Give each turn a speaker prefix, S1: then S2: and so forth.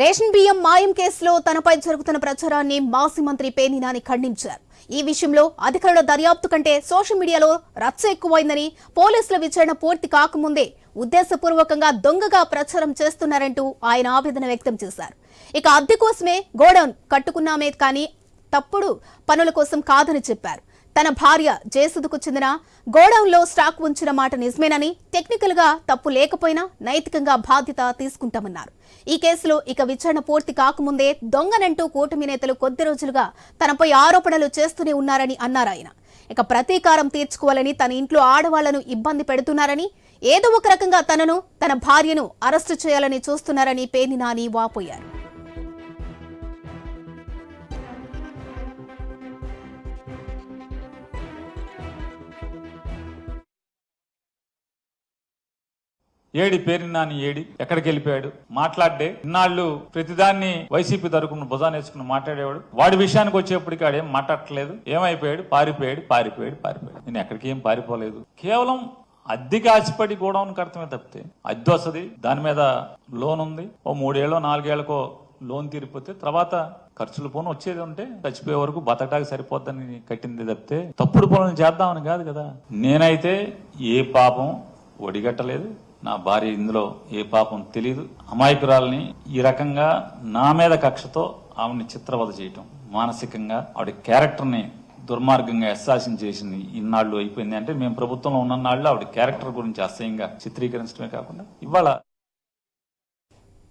S1: Ration బియ్యం మాయం కేసులో తనపై జరుగుతున్న ప్రచారాన్ని మాజీ మంత్రి పేర్ని నాని ఖండించారు. ఈ విషయంలో అధికారుల దర్యాప్తు కంటే సోషల్ మీడియాలో రచ్చ ఎక్కువైందని పోలీసుల విచారణ పూర్తి కాకముందే ఉద్దేశపూర్వకంగా దొంగగా ప్రచారం చేస్తున్నారంటూ ఆయన ఆవేదన వ్యక్తం చేశారు. ఇక అద్దె కోసమే గోడౌన్ కట్టుకున్నామే కానీ తప్పుడు పనుల కోసం కాదని చెప్పారు. తన భార్య జేసుదుకు చెందిన గోడౌన్లో స్టాక్ ఉంచిన మాట నిజమేనని టెక్నికల్గా తప్పు లేకపోయినా నైతికంగా బాధ్యత తీసుకుంటామన్నారు. ఈ కేసులో ఇక విచారణ పూర్తి కాకముందే దొంగనంటూ కూటమి నేతలు కొద్ది రోజులుగా తనపై ఆరోపణలు చేస్తూనే ఉన్నారని అన్నారు ఆయన. ఇక ప్రతీకారం తీర్చుకోవాలని తన ఇంట్లో ఆడవాళ్ళను ఇబ్బంది పెడుతున్నారని ఏదో ఒక రకంగా తనను తన భార్యను అరెస్టు చేయాలని చూస్తున్నారని పేని నాని వాపోయారు.
S2: ఏడి పేరు నాని ఏడి? ఎక్కడికి వెళ్ళిపోయాడు? మాట్లాడే ఇన్నాళ్ళు ప్రతిదాన్ని వైసీపీ తరపున భుజానేసుకుని మాట్లాడేవాడు. వాడి విషయానికి వచ్చేప్పటికి ఆడేం మాట్లాడట్లేదు. ఏమైపోయాడు? పారిపోయాడు పారిపోయాడు పారిపోయాడు. నేను ఎక్కడికి ఏం పారిపోలేదు. కేవలం అద్దెకి ఆశపడి గోడౌన్ కడతమే తప్పితే అద్దె వస్తుంది దాని మీద లోన్ ఉంది. ఓ మూడేళ్ళో నాలుగేళ్ళకో లోన్ తీరిపోతే తర్వాత ఖర్చులు పోను వచ్చేది ఉంటే చచ్చిపోయే వరకు బతకడానికి సరిపోద్దని కట్టింది తప్పితే తప్పుడు పనులు చేద్దామని కాదు కదా. నేనైతే ఏ పాపం ఒడిగట్టలేదు. నా భార్య ఇందులో ఏ పాపం తెలియదు అమాయకురాలని ఈ రకంగా నా మీద కక్షతో ఆవిడని చిత్రవద చేయటం. మానసికంగా ఆవిడ క్యారెక్టర్ని దుర్మార్గంగా అస్సాసిన్ చేసింది ఇన్నాళ్ళు అయిపోయింది. అంటే మేము ప్రభుత్వంలో ఉన్న నాళ్ళు ఆవిడ క్యారెక్టర్ గురించి అసహ్యంగా చిత్రీకరించడమే కాకుండా ఇవాళ